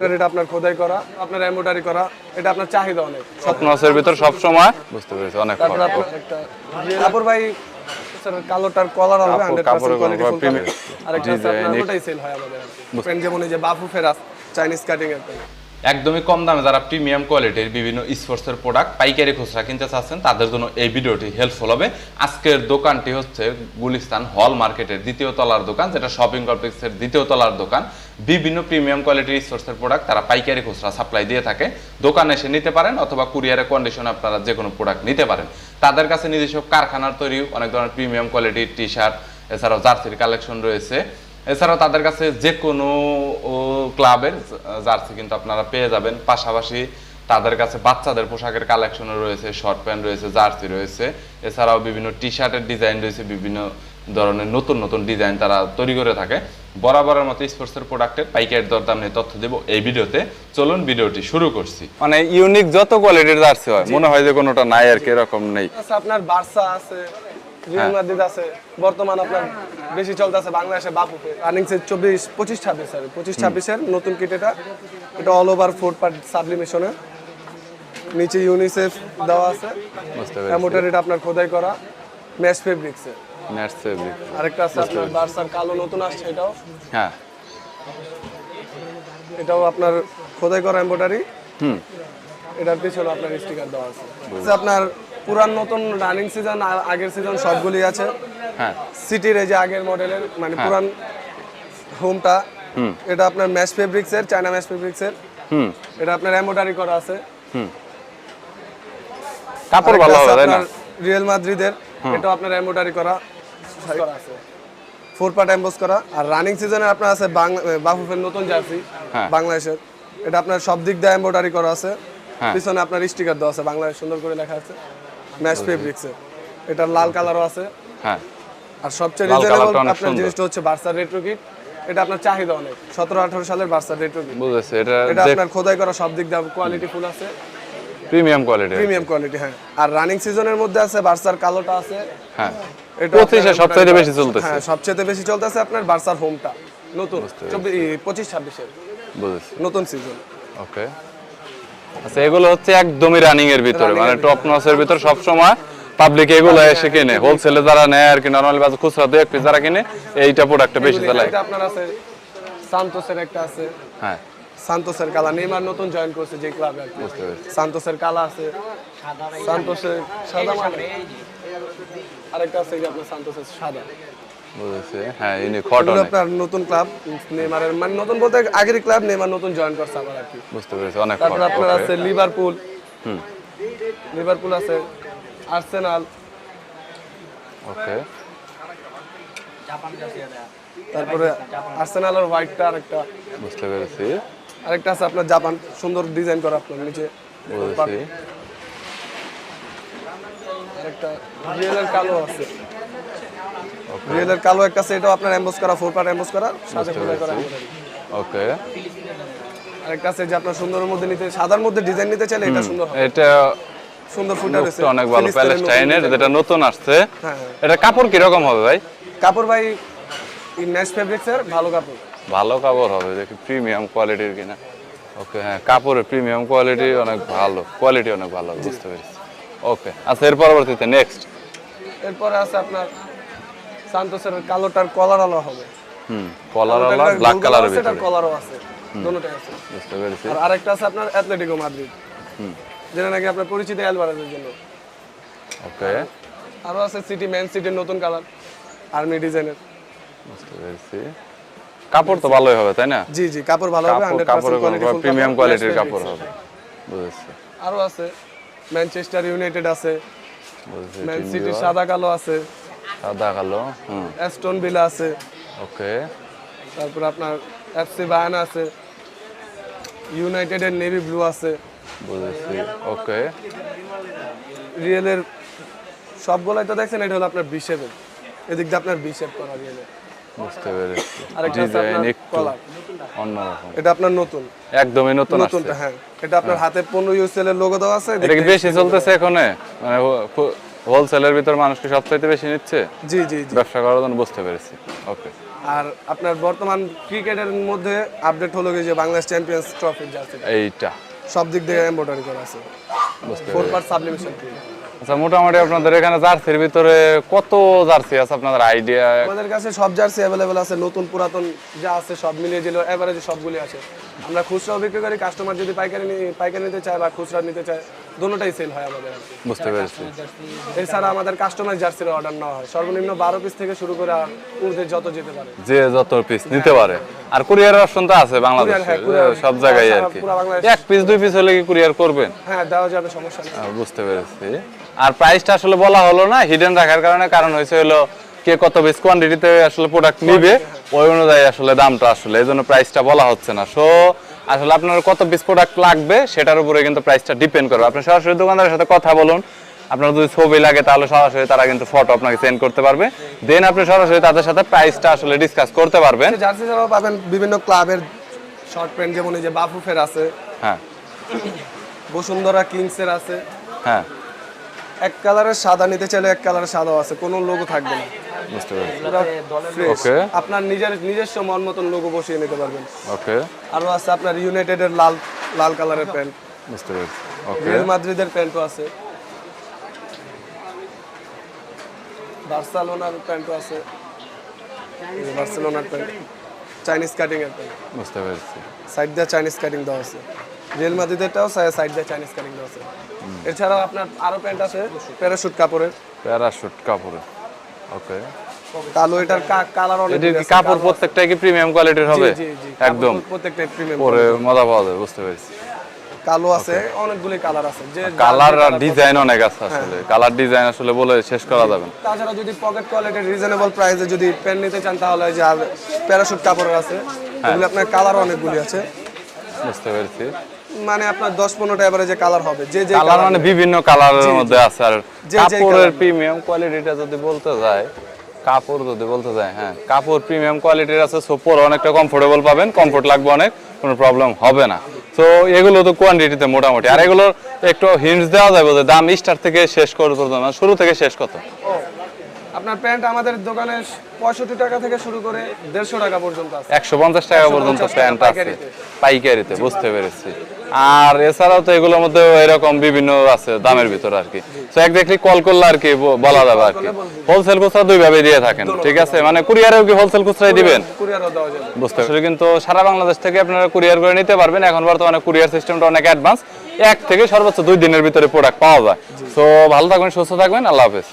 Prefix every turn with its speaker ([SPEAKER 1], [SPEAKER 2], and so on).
[SPEAKER 1] এটা আপনার খোদাই করা আপনার এমব্রয়ডারি করা এটা আপনার চাহিদা অনেক।
[SPEAKER 2] স্বপ্নসের ভিতর সব সময় বুঝতে পেরেছি অনেক
[SPEAKER 1] তারপর
[SPEAKER 2] ফটো
[SPEAKER 1] আপনার একটা কাপড় ভাই কালোটার কলার হবে
[SPEAKER 2] কাপড়-
[SPEAKER 1] হান্ড্রেড
[SPEAKER 2] কাপড়ের
[SPEAKER 1] পার্সেন্ট
[SPEAKER 2] কোনো
[SPEAKER 1] কোয়ালিটি
[SPEAKER 2] premium
[SPEAKER 1] আর একটা আছে আপনার
[SPEAKER 2] design,
[SPEAKER 1] ওটাই সেল হয় আমাদের পেন যেমন এই যে বাফু ফেরাস চাইনিজ কাটিং এর
[SPEAKER 2] একদমই কম দামে যারা প্রিমিয়াম কোয়ালিটির বিভিন্ন স্পোর্টসের প্রোডাক্ট পাইকারি খুচরা কিনতে চাচ্ছেন তাদের জন্য এই ভিডিওটি হেল্পফুল হবে। আজকের দোকানটি হচ্ছে গুলিস্তান হল মার্কেটের দ্বিতীয় তলার দোকান যেটা শপিং কমপ্লেক্সের দ্বিতীয় তলার দোকান। বিভিন্ন প্রিমিয়াম কোয়ালিটির স্পোর্টসের প্রোডাক্ট তারা পাইকারি খুচরা সাপ্লাই দিয়ে থাকে। দোকানে এসে নিতে পারেন অথবা কুরিয়ারের কন্ডিশনে আপনারা যে কোনো প্রোডাক্ট নিতে পারেন। তাদের কাছে নিজস্ব কারখানার তৈরি অনেক ধরনের প্রিমিয়াম কোয়ালিটির টি শার্ট এছাড়াও জার্সির কালেকশন রয়েছে। এছাড়াও তাদের কাছে যে কোনো ক্লাবের জার্সি কিন্তু আপনারা পেয়ে যাবেন। পাশাপাশি তাদের কাছে বাচ্চাদের পোশাকের কালেকশন রয়েছে শর্ট প্যান্ট রয়েছে, জার্সি রয়েছে। এছাড়াও বিভিন্ন টি শার্টের ডিজাইন রয়েছে, বিভিন্ন ধরনের নতুন নতুন ডিজাইন তারা তৈরি করে থাকে। বরাবরের মতো স্পোর্টসের প্রোডাক্টের পাইকারি দরদাম নিয়ে তথ্য দেবো এই ভিডিওতে। চলুন ভিডিওটি শুরু করছি। মানে ইউনিক যত কোয়ালিটির জার্সি হয় মনে হয় যে কোনোটা নাই আর কি এরকম নেই।
[SPEAKER 1] আছে আপনার বার্সা আছে রিয়াল মাদ্রিদ আছে বর্তমান আপনার বেশি চলতেছে বাংলাদেশে বাফুফে রানিং সে চব্বিশ পঁচিশ ছাব্বিশ স্যার পঁচিশ ছাব্বিশের নতুন কিট এটা। এটা অল ওভার ফোর পার্ট সাবলিমেশনের নিচে ইউনিসেফ দেওয়া আছে। অ্যামোটার এটা আপনার খোদাই করা। ম্যাশ ফেব্রিক্সে
[SPEAKER 2] নেট ফেব্রিক
[SPEAKER 1] আরেকটা আছে আপনার বার্সার কালো নতুন আসছে এটাও।
[SPEAKER 2] হ্যাঁ।
[SPEAKER 1] এটাও আপনার খোদাই করা এমব্রয়ডারি।
[SPEAKER 2] হুম।
[SPEAKER 1] এটার পিছনে আপনার স্টিকার দেওয়া আছে। আছে আপনার পুরান নতুন রানিং সিজন আগের সিজন সবগুলি আছে।
[SPEAKER 2] হ্যাঁ।
[SPEAKER 1] সিটির এই যে আগের মডেলের মানে পুরান হোমটা এটা আপনার ম্যাশ ফেব্রিক্সের চায়না ম্যাশ ফেব্রিক্সের
[SPEAKER 2] হুম।
[SPEAKER 1] এটা আপনার এমব্রয়ডারি করা আছে।
[SPEAKER 2] কাপড় ভালো হবে না?
[SPEAKER 1] রিয়েল মাদ্রিদের এটা আপনার এমব্রয়ডারি করা। করা আছে। ফোর পার্ট এমবোস করা। আর রানিং সিজনে আপনার আছে বাফুফের নতুন জার্সি
[SPEAKER 2] হ্যাঁ।
[SPEAKER 1] বাংলাদেশের। এটা আপনার সব দিক দিয়ে এমব্রয়ডারি করা আছে।
[SPEAKER 2] হ্যাঁ।
[SPEAKER 1] পিছনে আপনার স্টিকার দেওয়া আছে। বাংলাদেশ সুন্দর করে লেখা আছে। ম্যাশ ফেব্রিক্সের এটা লাল কালারও আছে।
[SPEAKER 2] হ্যাঁ।
[SPEAKER 1] আর সবচেয়ে রিজনেবল আপনার জিনিসটা হচ্ছে বার্সার রেট্রো কিট এটা আপনার চাহিদা অনেক। সতেরো আঠারো সালের বার্সার রেট্রো কিট
[SPEAKER 2] বুঝেছি। এটা
[SPEAKER 1] এটা আপনার খোদাই করা সব দিক দিয়ে কোয়ালিটি ফুল আছে।
[SPEAKER 2] প্রিমিয়াম কোয়ালিটি
[SPEAKER 1] প্রিমিয়াম কোয়ালিটি হ্যাঁ। আর রানিং সিজনের মধ্যে আছে বার্সার কালোটা আছে।
[SPEAKER 2] হ্যাঁ।
[SPEAKER 1] এটা
[SPEAKER 2] সবচাইতে বেশি চলতেছে।
[SPEAKER 1] হ্যাঁ সবচেয়ে বেশি চলতেছে আপনার বার্সার হোমটা নতুন চব্বিশ পঁচিশ ছাব্বিশের।
[SPEAKER 2] বুঝেছি।
[SPEAKER 1] নতুন সিজন
[SPEAKER 2] ওকে। আচ্ছা এগুলো হচ্ছে একদমই রানিং এর ভিতরে। মানে টপ নসের ভিতর। সব সময় পাবলিক এগুলো এসে কিনে। হোলসেলে যারা নেয় আর কি নরমালি বাজার খুচরা দুই এক পিস যারা কিনে এইটা প্রোডাক্টটা বেশি চালায়।
[SPEAKER 1] এটা আপনার আছে সান্তোসের একটা আছে।
[SPEAKER 2] হ্যাঁ।
[SPEAKER 1] সান্তোসের কালা। নেইমার নতুন জয়েন করছে যে ক্লাবে আর কি।
[SPEAKER 2] বুঝতে পেরেছি।
[SPEAKER 1] সান্তোসের কালা আছে। সান্তোসের সাদা মানে? আরেকটা আছে যে আপনার সান্তোসের সাদা।
[SPEAKER 2] হ্যাঁ ইনি
[SPEAKER 1] আপনার নতুন ক্লাব নেইমারের মানে নতুন বলতে আগের ক্লাব নেইমার নতুন জয়েন করছে আবার আর কি।
[SPEAKER 2] বুঝতে পেরেছি অনেক
[SPEAKER 1] তারপর আপনার আছে লিভারপুল
[SPEAKER 2] হুম।
[SPEAKER 1] লিভারপুল আছে আর্সেনাল
[SPEAKER 2] ওকে
[SPEAKER 1] তারপরে আর্সেনাল আর হোয়াইটটা আরেকটা।
[SPEAKER 2] বুঝতে পেরেছি।
[SPEAKER 1] আরেকটা আছে আপনার জাপান সুন্দর ডিজাইন করা আপনার নিচে।
[SPEAKER 2] বুঝেছি
[SPEAKER 1] আরেকটা রিয়েলের কালো আছে। রিয়েলের কালো একটা আছে এটাও আপনার এমবোস করা ফোর পার্ট এমবোস করা খোদাই করা
[SPEAKER 2] ওকে
[SPEAKER 1] আরেকটা আছে যে আপনার সুন্দরের মধ্যে নিতে সাদার মধ্যে ডিজাইন নিতে চাইলে এটা সুন্দর
[SPEAKER 2] এটা
[SPEAKER 1] সুন্দর রয়েছে
[SPEAKER 2] অনেক ভালো
[SPEAKER 1] নতুন
[SPEAKER 2] প্যালেস্টাইনের যেটা নতুন আসছে।
[SPEAKER 1] হ্যাঁ হ্যাঁ।
[SPEAKER 2] এটা কাপড় কীরকম হবে ভাই?
[SPEAKER 1] কাপড় ভাই ফেব্রিক্সের ভালো কাপড়?
[SPEAKER 2] ভালো কাপড় হবে দেখি প্রিমিয়াম কোয়ালিটির কিনা। ওকে হ্যাঁ কাপড়ের প্রিমিয়াম কোয়ালিটি অনেক ভালো কোয়ালিটি অনেক ভালো বুঝতে পেরেছি। ওকে আচ্ছা এর পরবর্তীতে নেক্সট
[SPEAKER 1] এরপরে আছে আপনার সান্তোসের কালোটার কলার আলো হবে।
[SPEAKER 2] হুম কলার ওয়ালা ব্ল্যাক কালারের ভিতরে।
[SPEAKER 1] কলারও আছে দুটোটাই আছে।
[SPEAKER 2] বুঝতে পেরেছি।
[SPEAKER 1] আর আরেকটা আছে আপনার মাদ্রিদ যেটা নাকি আপনার পরিচিত অ্যালভারেজের জন্য।
[SPEAKER 2] ওকে
[SPEAKER 1] আরও আছে সিটি ম্যান সিটির নতুন কালার আর্মি ডিজাইনের
[SPEAKER 2] কাপড় তো ভালোই হবে তাই না?
[SPEAKER 1] জি জি কাপড় ভালো হবে 100%
[SPEAKER 2] প্রিমিয়াম কোয়ালিটির কাপড় হবে বুঝেছি।
[SPEAKER 1] আরও আছে ম্যানচেস্টার ইউনাইটেড আছে
[SPEAKER 2] বুঝেছি
[SPEAKER 1] ম্যান সিটির সাদা কালো আছে
[SPEAKER 2] সাদা কালো হুম।
[SPEAKER 1] অ্যাস্টন ভিলা আছে
[SPEAKER 2] ওকে।
[SPEAKER 1] তারপর আপনার এফসি বায়ানা আছে ইউনাইটেডের নেভি ব্লু আছে
[SPEAKER 2] বুঝেছি ওকে।
[SPEAKER 1] রিয়েলের সবগুলাই তো দেখছেন এটা হলো আপনার বিশেপের এদিক দিয়ে আপনার বিশেপ করা রিয়েলের
[SPEAKER 2] বুঝতে পেরেছি।
[SPEAKER 1] আরেকটা
[SPEAKER 2] ডিজাইন একটু অন্যরকম।
[SPEAKER 1] এটা আপনার নতুন?
[SPEAKER 2] একদমই নতুন আসছে।
[SPEAKER 1] নতুনটা হ্যাঁ। এটা আপনার হাতে পনেরো ইউসেল এর লোগো দেওয়া আছে
[SPEAKER 2] এটা কি বেশি চলতেছে এখানে? মানে হোলসেলের ভিতর মানুষ কি সবচাইতে বেশি নিচ্ছে?
[SPEAKER 1] জি জি জি।
[SPEAKER 2] ব্যবসা করার জন্য বুঝতে পেরেছি। ওকে
[SPEAKER 1] আর আপনার বর্তমান ক্রিকেটের মধ্যে আপডেট হলো কি যে বাংলাদেশ চ্যাম্পিয়ন্স ট্রফির জার্সি
[SPEAKER 2] এইটা।
[SPEAKER 1] সব দিক দিয়ে এমব্রয়ডারি করা আছে।
[SPEAKER 2] বুঝতে
[SPEAKER 1] ফোর পার্ট সাবলিমেশন
[SPEAKER 2] আচ্ছা মোটামুটি আপনাদের এখানে জার্সির ভিতরে কত জার্সি আছে আপনাদের আইডিয়া?
[SPEAKER 1] আমাদের কাছে সব জার্সি অ্যাভেলেবেল আছে, নতুন, পুরাতন যা আছে সব মিলিয়ে যেগুলো এভারেজে সবগুলি আছে। আমরা খুচরা বিক্রি করি কাস্টমার যদি পাইকারি পাইকারি নিতে চায় বা খুচরা নিতে চায় সেল হয় আমাদের
[SPEAKER 2] বুঝতে পেরেছি।
[SPEAKER 1] এছাড়া আমাদের কাস্টমার জার্সির অর্ডার নেওয়া হয়। সর্বনিম্ন বারো পিস থেকে শুরু করে যত যেতে পারে।
[SPEAKER 2] যে যত পিস নিতে পারে। আর কুরিয়ার অপশন তো আছে বাংলাদেশে
[SPEAKER 1] হ্যাঁ,
[SPEAKER 2] সব জায়গায় আর কি। এক পিস দুই পিস হলে কি কুরিয়ার করবেন?
[SPEAKER 1] হ্যাঁ দেওয়া যাবে সমস্যা নেই।
[SPEAKER 2] বুঝতে পেরেছি। আর প্রাইসটা আসলে বলা হলো না হিডেন রাখার কারণে। কারণ হয়েছে হলো কে কত বেশ কোয়ান্টিটিতে আসলে প্রোডাক্ট নিবে ওই অনুযায়ী আসলে দামটা আসলে এই জন্য প্রাইসটা বলা হচ্ছে না। সো আসলে আপনার কত পিস প্রোডাক্ট লাগবে সেটার উপরে কিন্তু প্রাইসটা ডিপেন্ড করবে। আপনি সরাসরি দোকানদারের সাথে কথা বলুন আপনার যদি ছবি লাগে তাহলে সরাসরি তারা কিন্তু ফটো আপনাকে সেন্ড করতে পারবে। দেন আপনি সরাসরি তাদের সাথে প্রাইসটা আসলে ডিসকাস করতে পারবেন।
[SPEAKER 1] জার্সি ছাড়াও পাবেন বিভিন্ন ক্লাবের শর্ট প্যান্ট যেমন এই যে বাফুফের আছে
[SPEAKER 2] হ্যাঁ।
[SPEAKER 1] বসুন্ধরা কিংসের আছে।
[SPEAKER 2] হ্যাঁ।
[SPEAKER 1] এক কালারের সাদা নিতে চাইলে এক কালারের সাদাও আছে কোনো লোগো থাকবে না।
[SPEAKER 2] বুঝতে পেরেছি ওকে
[SPEAKER 1] আপনার নিজের নিজস্ব মন মতন লোগো বসিয়ে নিতে পারবেন।
[SPEAKER 2] ওকে
[SPEAKER 1] আরও আছে আপনার ইউনাইটেডের লাল লাল কালারের প্যান্ট।
[SPEAKER 2] বুঝতে পেরেছি ওকে
[SPEAKER 1] রিয়াল মাদ্রিদের প্যান্টও আছে। বার্সেলোনার প্যান্টও আছে। বার্সেলোনার প্যান্ট। চাইনিজ কাটিং এর প্যান্ট।
[SPEAKER 2] বুঝতে পেরেছি
[SPEAKER 1] সাইড দিয়ে চাইনিজ কাটিং দেওয়া আছে। রিয়েল মাদ্রিদেরটাও সাইড দিয়ে চাইনিজ কাটিং দেওয়া আছে। এছাড়াও আপনার আরও প্যান্ট আছে প্যারাশুট কাপড়ের।
[SPEAKER 2] প্যারাশুট কাপড়ে ওকে।
[SPEAKER 1] কালো এটার কালার অনেক
[SPEAKER 2] এটির কি কাপড় প্রত্যেকটাই কি প্রিমিয়াম কোয়ালিটির হবে?
[SPEAKER 1] জি জি
[SPEAKER 2] একদম।
[SPEAKER 1] প্রত্যেকটা প্রিমিয়াম
[SPEAKER 2] পরে মজা পাওয়া যাবে বুঝতে পেরেছি।
[SPEAKER 1] কালো আছে অনেকগুলি কালার আছে। যে
[SPEAKER 2] কালার আর ডিজাইন অনেক আছে আসলে। কালার ডিজাইন আসলে বলে শেষ করা যাবে না।
[SPEAKER 1] তাছাড়া যদি পকেট কোয়ালিটির রিজনেবল প্রাইসে যদি প্যান্ট নিতে চান তাহলে যে আর প্যারাশুট কাপড়ের আছে এগুলি আপনার কালার অনেকগুলি আছে।
[SPEAKER 2] বুঝতে পেরেছি।
[SPEAKER 1] মানে আপনার দশ পনেরোটা এবারে যে কালার হবে যে যে
[SPEAKER 2] কালার মানে বিভিন্ন কালারের মধ্যে আছে আর কাপড়ের প্রিমিয়াম কোয়ালিটিটা যদি বলতে যায় কাপড় যদি বলতে যায় হ্যাঁ কাপড় প্রিমিয়াম কোয়ালিটির আছে সো পরে অনেকটা কমফোর্টেবল পাবেন কমফোর্ট লাগবে অনেক কোনো প্রবলেম হবে না। তো এগুলো তো কোয়ান্টিটিতে মোটামুটি। আর এগুলো একটু হিন্টস দেওয়া যাবে যে দাম স্টার থেকে শেষ করে শুরু থেকে শেষ কত?
[SPEAKER 1] আপনার প্যান্ট আমাদের দোকানে পঁয়ষট্টি টাকা থেকে শুরু করে দেড়শো টাকা পর্যন্ত আছে।
[SPEAKER 2] একশো পঞ্চাশ টাকা পর্যন্ত প্যান্ট আছে।
[SPEAKER 1] পাইকারিতে।
[SPEAKER 2] বুঝতে পেরেছি। আর এছাড়াও তো এগুলোর মধ্যে এরকম বিভিন্ন আছে দামের ভিতরে আর কি। তো একজাক্টলি কল করলে আর কি বলা যাবে আর কি। হোলসেল খুচরা দুই ভাবে দিয়ে থাকেন ঠিক আছে? মানে কুরিয়ারেও কি হোলসেল খুচরাই দিবেন? বুঝতে পারছি। কিন্তু সারা বাংলাদেশ থেকে আপনারা কুরিয়ার করে নিতে পারবেন। এখন বর্তমানে কুরিয়ার সিস্টেমটা অনেক অ্যাডভান্স এক থেকে সর্বোচ্চ দুই দিনের ভিতরে প্রোডাক্ট পাওয়া যায়। তো ভালো থাকবেন সুস্থ থাকবেন। আল্লাহ হাফেজ।